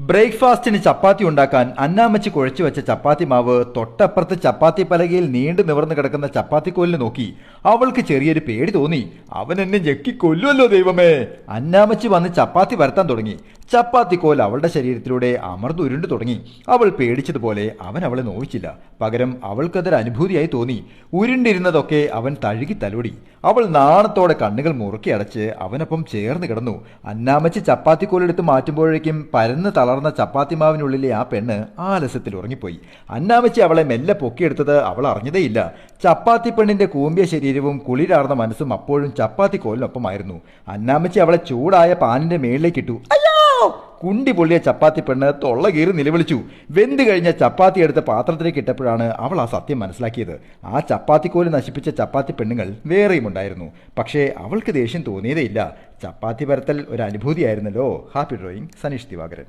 ബ്രേക്ക്ഫാസ്റ്റിന് ചപ്പാത്തി ഉണ്ടാക്കാൻ അന്നാമച്ചി കുഴച്ചു വെച്ച ചപ്പാത്തി മാവ് തൊട്ടപ്പുറത്ത് ചപ്പാത്തി പലകയിൽ നീണ്ടു നിവർന്നു കിടക്കുന്ന ചപ്പാത്തിക്കോലിനെ നോക്കി അവൾക്ക് ചെറിയൊരു പേടി തോന്നി. അവൻ എന്നെ ഞെക്കി കൊല്ലുമല്ലോ ദൈവമേ. അന്നാമച്ചി വന്ന് ചപ്പാത്തി വരത്താൻ തുടങ്ങി. ചപ്പാത്തിക്കോൽ അവളുടെ ശരീരത്തിലൂടെ അമർന്നു ഉരുണ്ടു തുടങ്ങി. അവൾ പേടിച്ചതുപോലെ അവൻ അവളെ നോവിച്ചില്ല. പകരം അവൾക്കതൊരു അനുഭൂതിയായി തോന്നി. ഉരുണ്ടിരുന്നതൊക്കെ അവൻ തഴുകി തലോടി. അവൾ നാണത്തോടെ കണ്ണുകൾ മുറുക്കി അടച്ച് അവനൊപ്പം ചേർന്ന് കിടന്നു. അന്നാമച്ചി ചപ്പാത്തിക്കോലെടുത്ത് മാറ്റുമ്പോഴേക്കും പരന്ന് തളർന്ന ചപ്പാത്തി മാവിനുള്ളിലെ ആ പെണ്ണ് ആലസ്യത്തിൽ ഉറങ്ങിപ്പോയി. അന്നാമച്ചി അവളെ മെല്ലെ പൊക്കിയെടുത്തത് അവൾ അറിഞ്ഞതേയില്ല. ചപ്പാത്തി പെണ്ണിന്റെ കൂമ്പിയ ശരീരവും കുളിരാർന്ന മനസ്സും അപ്പോഴും ചപ്പാത്തി കോലിനൊപ്പമായിരുന്നു. അന്നാമച്ചി അവളെ ചൂടായ പാനിന്റെ മേളിലേക്ക് ഇട്ടു. അയ്യോ കുണ്ടി പൊള്ളിയ ചപ്പാത്തി പെണ്ണ് തൊള്ള കീറി നിലവിളിച്ചു. വെന്ത് കഴിഞ്ഞ ചപ്പാത്തി എടുത്ത പാത്രത്തിലേക്ക് ഇട്ടപ്പോഴാണ് അവൾ ആ സത്യം മനസ്സിലാക്കിയത്. ആ ചപ്പാത്തിക്കോൽ നശിപ്പിച്ച ചപ്പാത്തി പെണ്ണുങ്ങൾ വേറെയും ഉണ്ടായിരുന്നു. പക്ഷേ അവൾക്ക് ദേഷ്യം തോന്നിയതേയില്ല. ചപ്പാത്തി പരത്തൽ ഒരു അനുഭൂതിയായിരുന്നല്ലോ. Happy drawing Saneesh Divakaran.